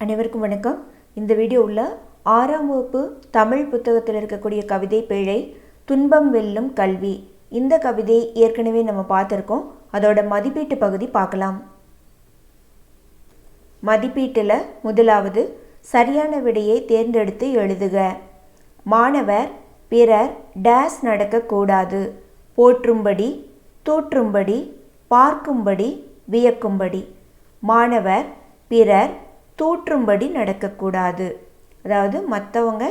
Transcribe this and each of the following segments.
அனைவருக்கும் வணக்கம். இந்த வீடியோவில் ஆறாம் வகுப்பு தமிழ் புத்தகத்தில் இருக்கக்கூடிய கவிதை பிழை துன்பம் வெல்லும் கல்வி. இந்த கவிதை ஏற்கனவே நம்ம பார்த்துருக்கோம். அதோட மதிப்பீட்டு பகுதி பார்க்கலாம். மதிப்பீட்டில் முதலாவது சரியான விடையை தேர்ந்தெடுத்து எழுதுக. மாணவர் பிறர் டேஸ் நடக்கக்கூடாது போற்றும்படி தூற்றும்படி பார்க்கும்படி வியக்கும்படி. மாணவர் பிறர் தூற்றும்படி நடக்கக்கூடாது. அதாவது மற்றவங்க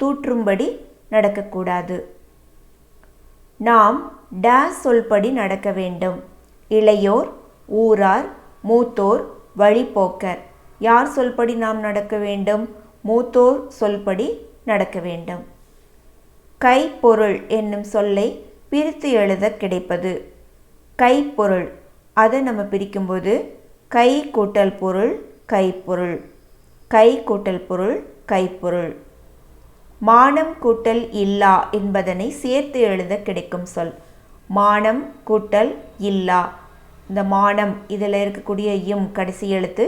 தூற்றும்படி நடக்கக்கூடாது. நாம் டேஸ் சொல்படி நடக்க வேண்டும். இளையோர் ஊரார் மூத்தோர் வழிப்போக்கர் யார் சொல்படி நாம் நடக்க வேண்டும்? மூத்தோர் சொல்படி நடக்க வேண்டும். கைப்பொருள் என்னும் சொல்லை பிரித்து எழுத கிடைப்பது. கைப்பொருள் அதை நம்ம பிரிக்கும்போது கை கூட்டல் பொருள் கைப்பொருள். கை கூட்டல் பொருள் கைப்பொருள். மானம் கூட்டல் இல்லா என்பதனை சேர்த்து எழுத கிடைக்கும் சொல். மானம் கூட்டல் இல்லா. இந்த மானம் இதில் இருக்கக்கூடிய இம் கடைசி எழுத்து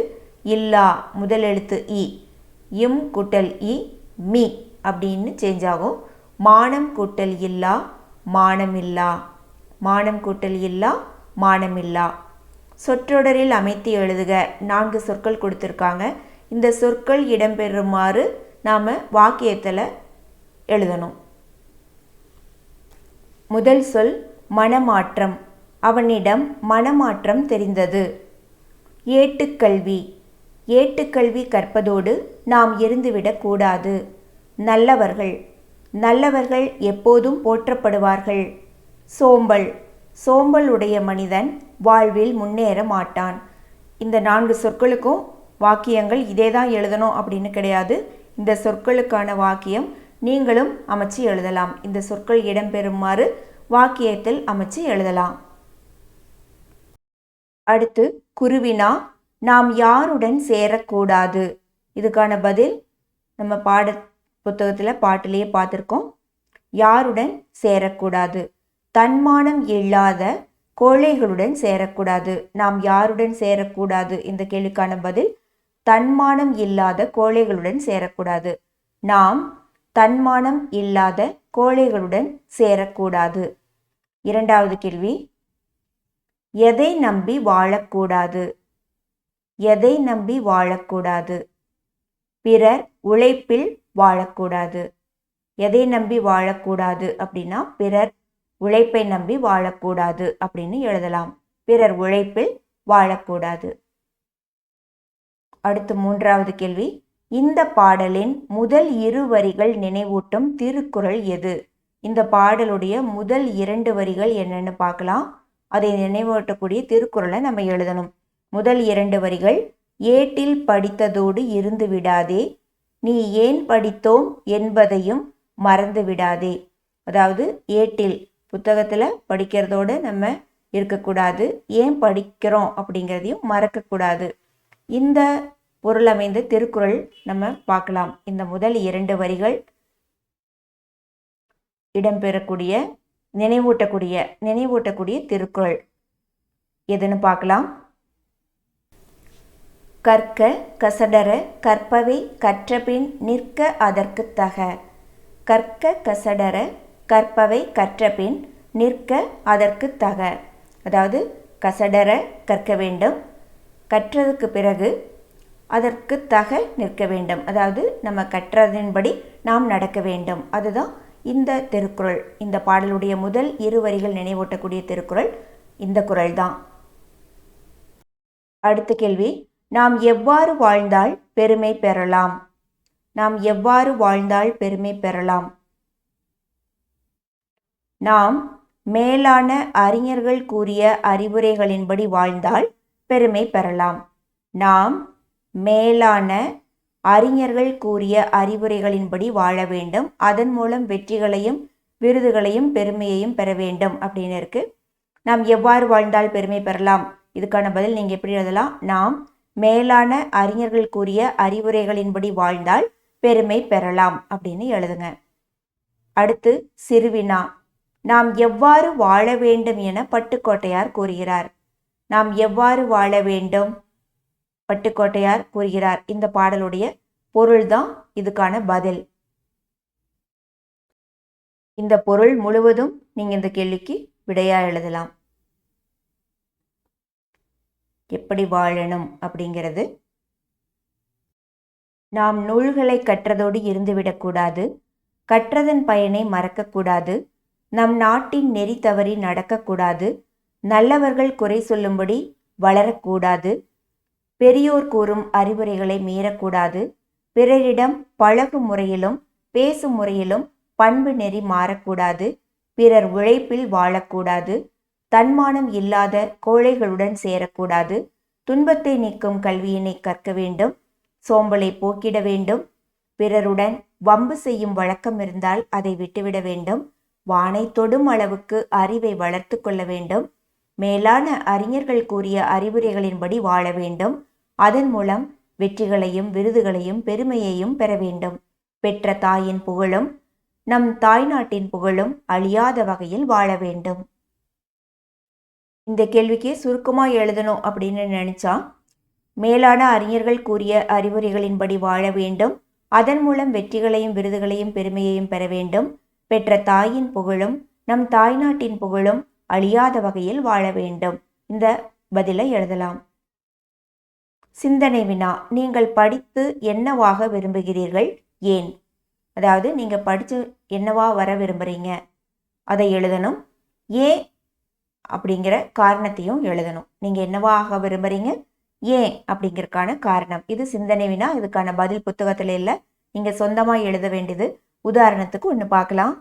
இல்லா முதல் எழுத்து இ. இம் கூட்டல் இ மி அப்படின்னு சேஞ்ச் ஆகும். மானம் கூட்டல் இல்லா மானமில்லா மானம் கூட்டல் இல்லா மானமில்லா சொற்றொடரில் அமைத்து எழுதுக. நான்கு சொற்கள் கொடுத்துருக்காங்க. இந்த சொற்கள் இடம்பெறுமாறு நாம் வாக்கியத்தில் எழுதணும். முதல் சொல் மனமாற்றம். அவனிடம் மனமாற்றம் தெரிந்தது. ஏட்டுக்கல்வி. ஏட்டுக்கல்வி கற்பதோடு நாம் இருந்துவிடக்கூடாது நல்லவர்கள். நல்லவர்கள் எப்போதும் போற்றப்படுவார்கள். சோம்பல். சோம்பல் உடைய மனிதன் வாழ்வில் முன்னேற மாட்டான். இந்த நான்கு சொற்களுக்கும் வாக்கியங்கள் இதே தான் எழுதணும் அப்படின்னு கிடையாது. இந்த சொற்களுக்கான வாக்கியம் நீங்களும் அமைச்சு எழுதலாம். இந்த சொற்கள் இடம்பெறுமாறு வாக்கியத்தில் அமைச்சு எழுதலாம். அடுத்து குருவினா நாம் யாருடன் சேரக்கூடாது? இதுக்கான பதில் நம்ம பாட புத்தகத்தில் பாட்டிலேயே பார்த்துருக்கோம். யாருடன் சேரக்கூடாது? தன்மானம் இல்லாத கோழைகளுடன் சேரக்கூடாது. நாம் யாருடன் சேரக்கூடாது? இந்த கேள்விக்கான பதில் தன்மானம் இல்லாத கோழைகளுடன் சேரக்கூடாது. நாம் தன்மானம் இல்லாத கோழைகளுடன் சேரக்கூடாது. இரண்டாவது கேள்வி எதை நம்பி வாழக்கூடாது? எதை நம்பி வாழக்கூடாது? பிறர் உழைப்பில் வாழக்கூடாது. எதை நம்பி வாழக்கூடாது அப்படின்னா பிறர் உழைப்பை நம்பி வாழக்கூடாது அப்படின்னு எழுதலாம். பிறர் உழைப்பில் வாழக்கூடாது. அடுத்து மூன்றாவது கேள்வி. இந்த பாடலின் முதல் இரு வரிகள் நினைவூட்டும் திருக்குறள் எது? இந்த பாடலுடைய முதல் இரண்டு வரிகள் என்னன்னு பார்க்கலாம். அதை நினைவூட்டக்கூடிய திருக்குறளை நம்ம எழுதணும். முதல் இரண்டு வரிகள் ஏட்டில் படித்ததோடு இருந்து விடாதே. நீ ஏன் படித்தோம் என்பதையும் மறந்து விடாதே. அதாவது ஏட்டில் புத்தகத்தில் படிக்கிறதோடு நம்ம இருக்கக்கூடாது. ஏன் படிக்கிறோம் அப்படிங்கிறதையும் மறக்கக்கூடாது. இந்த பொருள் அமைந்த திருக்குறள் நம்ம பார்க்கலாம். இந்த முதல் இரண்டு வரிகள் இடம்பெறக்கூடிய நினைவூட்டக்கூடிய நினைவூட்டக்கூடிய திருக்குறள். எதுன்னு பார்க்கலாம். கற்க கசடர கற்பவை கற்றபின் நிற்க அதற்கு தக. கற்க கசடர கற்பவை கற்றபின் நிற்க அதற்கு தக. அதாவது கசடர கற்க வேண்டும். கற்றதுக்கு பிறகு அதற்கு தக நிற்க வேண்டும். அதாவது நம்ம கற்றதின்படி நாம் நடக்க வேண்டும். அதுதான் இந்த திருக்குறள். இந்த பாடலுடைய முதல் இரு வரிகள் நினைவூட்டக்கூடிய திருக்குறள் இந்த குரல் தான் அடுத்த கேள்வி நாம் எவ்வாறு வாழ்ந்தால் பெருமை பெறலாம்? நாம் எவ்வாறு வாழ்ந்தால் பெருமை பெறலாம்? நாம் மேலான அறிஞர்கள் கூறிய அறிவுரைகளின்படி வாழ்ந்தால் பெருமை பெறலாம். நாம் மேலான அறிஞர்கள் கூறிய அறிவுரைகளின்படி வாழ வேண்டும். அதன் மூலம் வெற்றிகளையும் விருதுகளையும் பெருமையையும் பெற வேண்டும் அப்படின்னு இருக்கு நாம் எவ்வாறு வாழ்ந்தால் பெருமை பெறலாம்? இதுக்கான பதில் நீங்கள் எப்படி எழுதலாம்? நாம் மேலான அறிஞர்கள் கூறிய அறிவுரைகளின்படி வாழ்ந்தால் பெருமை பெறலாம் அப்படின்னு எழுதுங்க. அடுத்து சிறுவினா. நாம் எவ்வாறு வாழ வேண்டும் என பட்டுக்கோட்டையார் கூறுகிறார். நாம் எவ்வாறு வாழ வேண்டும்? பட்டுக்கோட்டையார் கூறுகிறார். இந்த பாடலுடைய பொருள்தான் இதுக்கான பதில். இந்த பொருள் முழுவதும் நீங்க இந்த கேள்விக்கு விடையா எழுதலாம். எப்படி வாழணும் அப்படிங்கிறது. நாம் நூல்களை கற்றதோடு இருந்துவிடக்கூடாது கற்றதன் பயனை மறக்கக்கூடாது நம் நாட்டின் நெறி தவறி நடக்கக்கூடாது. நல்லவர்கள் குறை சொல்லும்படி வளரக்கூடாது. பெரியோர் கூறும் அறிவுரைகளை மீறக்கூடாது. பிறரிடம் பழகும் முறையிலும் பேசும் முறையிலும் பண்பு நெறி மாறக்கூடாது. பிறர் உழைப்பில் வாழக்கூடாது. தன்மானம் இல்லாத கோழைகளுடன் சேரக்கூடாது. துன்பத்தை நீக்கும் கல்வியினை கற்க வேண்டும். சோம்பலை போக்கிட வேண்டும். பிறருடன் வம்பு செய்யும் வழக்கம் இருந்தால் அதை விட்டுவிட வேண்டும். வானை தொடும் அளவுக்கு அறிவை வளர்த்து கொள்ள வேண்டும். மேலான அறிஞர்கள் கூறிய அறிவுரைகளின்படி வாழ வேண்டும். அதன் மூலம் வெற்றிகளையும் விருதுகளையும் பெருமையையும் பெற வேண்டும். பெற்ற தாயின் புகழும் நம் தாய்நாட்டின் புகழும் அழியாத வகையில் வாழ வேண்டும். இந்த கேள்விக்கு சுருக்கமாக எழுதணும் அப்படின்னு நினைச்சா மேலான அறிஞர்கள் கூறிய அறிவுரைகளின்படி வாழ வேண்டும். அதன் மூலம் வெற்றிகளையும் விருதுகளையும் பெருமையையும் பெற வேண்டும். பெற்ற தாயின் புகழும் நம் தாய்நாட்டின் புகழும் அழியாத வகையில் வாழ வேண்டும். இந்த பதிலை எழுதலாம். சிந்தனை வினா. நீங்கள் படித்து என்னவாக விரும்புகிறீர்கள்? ஏன்? அதாவது நீங்கள் படித்து என்னவா வர விரும்புகிறீங்க அதை எழுதணும். ஏன் அப்படிங்கிற காரணத்தையும் எழுதணும். நீங்கள் என்னவாக விரும்புகிறீங்க ஏன் அப்படிங்கிறதுக்கான காரணம். இது சிந்தனை வினா. இதுக்கான பதில் புத்தகத்தில் இல்லை. நீங்கள் சொந்தமாக எழுத வேண்டியது உதாரணத்துக்கு ஒன்று பார்க்கலாம்.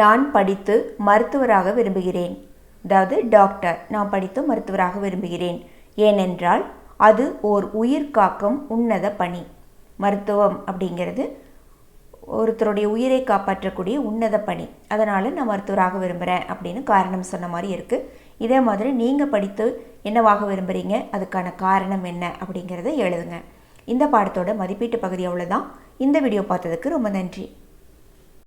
நான் படித்து மருத்துவராக விரும்புகிறேன். அதாவது டாக்டர் நான் படித்து மருத்துவராக விரும்புகிறேன். ஏனென்றால் அது ஓர் உயிர் காக்கும் உன்னத பணி. மருத்துவம் அப்படிங்கிறது ஒருத்தருடைய உயிரை காப்பாற்றக்கூடிய உன்னத பணி. அதனால் நான் மருத்துவராக விரும்புகிறேன் அப்படின்னு காரணம் சொன்ன மாதிரி இருக்குது இதே மாதிரி நீங்கள் படித்து என்னவாக விரும்புகிறீங்க அதுக்கான காரணம் என்ன அப்படிங்கிறத எழுதுங்க. இந்த பாடத்தோட மதிப்பீட்டு பகுதி அவ்வளோதான் இந்த வீடியோ பார்த்ததுக்கு ரொம்ப நன்றி.